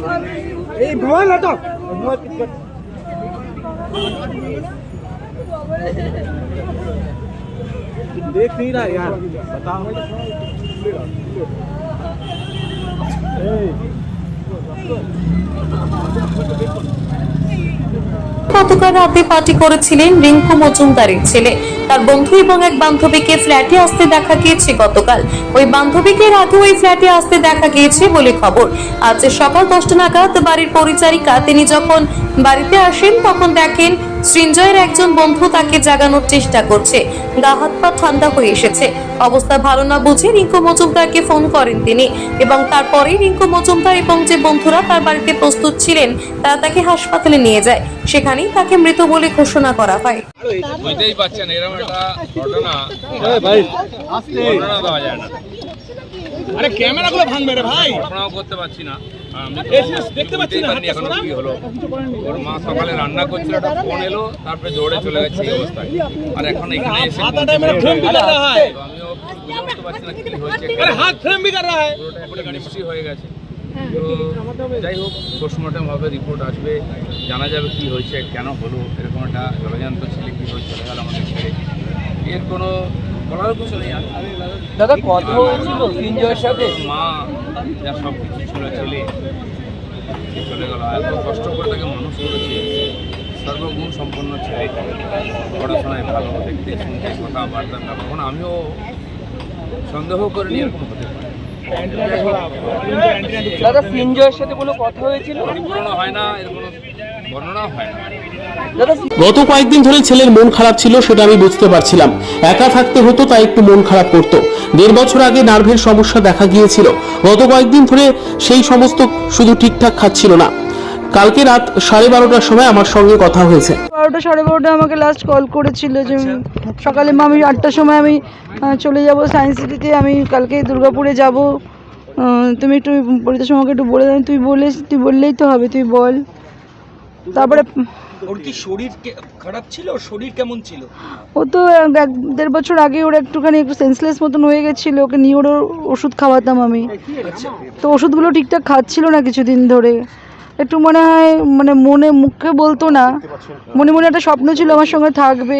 এই mobile হটো mobile pick কর देख नहीं रहा यार बताओ গতকাল রাতে পার্টি করেছিলেন রিঙ্কু মজুমদারের ছেলে তার বন্ধু এবং এক বান্ধবীকে ফ্ল্যাটে আসতে দেখা গিয়েছে গতকাল। ওই বান্ধবীকে রাতে ওই ফ্ল্যাটে আসতে দেখা গিয়েছে বলে খবর। আজ সকাল দশটা নাগাদ বাড়ির পরিচারিকা, তিনি যখন বাড়িতে আসেন তখন দেখেন সৃঞ্জয়ের একজন বন্ধু তাকে জাগানোর চেষ্টা করছে। গা হাত পা ঠান্ডা হয়ে এসেছে। অবস্থা ভালো না বুঝে রিঙ্কু মজুমদারকে ফোন করেন তিনি এবং তারপরে রিঙ্কু মজুমদার এবং যে বন্ধুরা তার বাড়িতে প্রস্তুত ছিলেন তারা তাকে হাসপাতালে নিয়ে যায়। সেখানেই তাকে মৃত বলে ঘোষণা করা হয়। বুঝতেই পারছেন এরকম একটা ঘটনা ভাই দেওয়া যায় না। আরে ক্যামেরাগুলো ভাঙবে রে ভাই। করতে পারছি না। ওর মা সকালে রান্না ফোন এলো তারপরে দৌড়ে চলে এই অবস্থায়। আর হয়ে। গেছে। তো যাই হোক পোস্টমর্টম হবে রিপোর্ট আসবে জানা যাবে কি হয়েছে কেন হলো এরকম একটা জলজান্ত ছেলে কী হয়েছে চলে গেল আমাদের এর কোনো দাদা কথা হয়েছিল সৃঞ্জয়ের সাথে? মা যা সব কিছু ছিল ছেলে চলে গেল। এত কষ্ট করে তাকে মানুষ করেছে সর্বগুণ সম্পন্ন ছেলে। পড়াশোনায় ভালো দেখতে শুনতে কথাবার্তা তখন আমিও সন্দেহ করিনি এরকম হতে পারে। দাদা সৃঞ্জয়ের সাথে কোনো কথা হয়েছিল? পরিপূর্ণ হয় না এর কোনো বর্ণনাও হয় না। গত কয়েকদিন ধরে ছেলের মন খারাপ ছিল সেটা আমি বুঝতে পারছিলাম। একা থাকতে হতো তাই একটু মন খারাপ করতো। দেড় বছর আগে নার্ভের সমস্যা দেখা গিয়েছিল। গত কয়েকদিন ধরে সেই সমস্ত শুধু ঠিকঠাক খাচ্ছিল না। কালকে রাত সাড়ে বারোটার সময় আমার সঙ্গে কথা হয়েছে। বারোটা সাড়ে বারোটা আমাকে লাস্ট কল করেছিল যে সকালে মা আমি আটটার সময় আমি চলে যাব সায়েন্স সিটিতে আমি কালকে দুর্গাপুরে যাব। তুমি একটু পরিতার আমাকে একটু বলে দাও। তুই বলে তুই বললেই তো হবে তুই বল। তারপরে ওর কি শরীর খারাপ ছিল? ওর শরীর কেমন ছিল? ও তো এক দেড় বছর আগে ওর একটুখানি একটু সেন্সলেস মতন হয়ে গেছিল। ওকে নিয়ে ওর ওষুধ খাওয়াতাম আমি। তো ওষুধগুলো ঠিকঠাক খাচ্ছিল না কিছুদিন ধরে। একটু মনে হয় মানে মনে মুখে বলতো না। মনে মনে একটা স্বপ্ন ছিল আমার সঙ্গে থাকবে।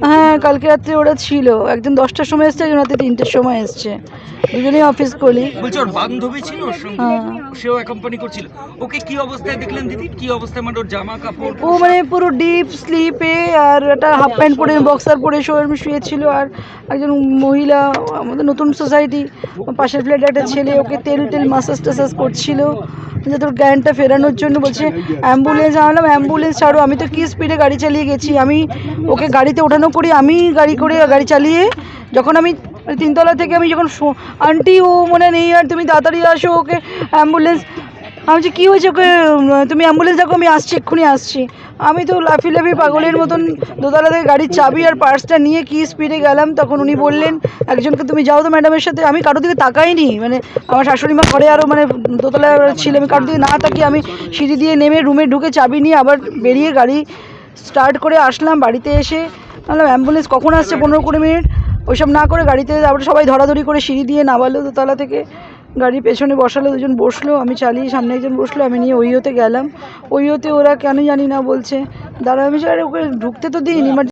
হ্যাঁ কালকে রাত্রে ওরা ছিল। একদিন দশটার সময় এসছে একজন রাতে তিনটের সময় এসছে। দুজনেই অফিস করি বলছি বান্ধবী ছিল হ্যাঁ। সেও অ্যাকম্পানি করছিল। ওকে কি অবস্থায় দেখলেন দিদি? কি অবস্থায়? মানে ওর জামা কাপড় ও মানে পুরো ডিপ স্লিপে আর একটা হাফ প্যান্ট পরে বক্সার পরে শোরুম শুয়েছিল আর একজন মহিলা আমাদের নতুন সোসাইটি পাশের ফ্ল্যাটে একটা ছেলে ওকে তেল তেল মাসাজ টাসাজ করছিল। যাতে ওর জ্ঞানটা ফেরানোর জন্য বলছে অ্যাম্বুলেন্স আনলাম অ্যাম্বুলেন্স ছাড়ো আমি তো কি স্পিডে গাড়ি চালিয়ে গেছি? আমি ওকে গাড়িতে ওঠানো করি আমি গাড়ি করে গাড়ি চালিয়ে যখন আমি তিনতলা থেকে আমি যখন আন্টি ও মনে নেই, আর তুমি তাড়াতাড়ি আসো ওকে অ্যাম্বুলেন্স আমি বলছি, কী হয়েছে ওকে? তুমি অ্যাম্বুলেন্স দেখো, আমি আসছি, এক্ষুনি আসছি। আমি তো লাফি লাফি পাগলের মতন দোতলা থেকে গাড়ির চাবি আর পার্সটা নিয়ে কি স্পিডে গেলাম, তখন উনি বললেন, একজনকে তুমি যাও তো ম্যাডামের সাথে। আমি কারোর দিকে তাকাইনি মানে আমার শাশুড়ি মা ঘরে আরও মানে দোতলা ছিল, আমি কারোর দিকে না তাকিয়ে আমি সিঁড়ি দিয়ে নেমে রুমে ঢুকে চাবি নিয়ে আবার বেরিয়ে গাড়ি স্টার্ট করে আসলাম বাড়িতে এসে। বললাম অ্যাম্বুলেন্স কখন আসছে? পনেরো কুড়ি মিনিট। ওইসব না করে গাড়িতে তারপরে সবাই ধরাধরি করে সিঁড়ি দিয়ে নামালো দোতলা থেকে। গাড়ির পেছনে বসালো, দুজন বসল, আমি চালিয়ে সামনে একজন বসল, আমি নিয়ে ওইওতে গেলাম। ওইওতে ওরা কেন জানি না বলছে। দাঁড়া আমি ওকে ঢুকতে তো দিন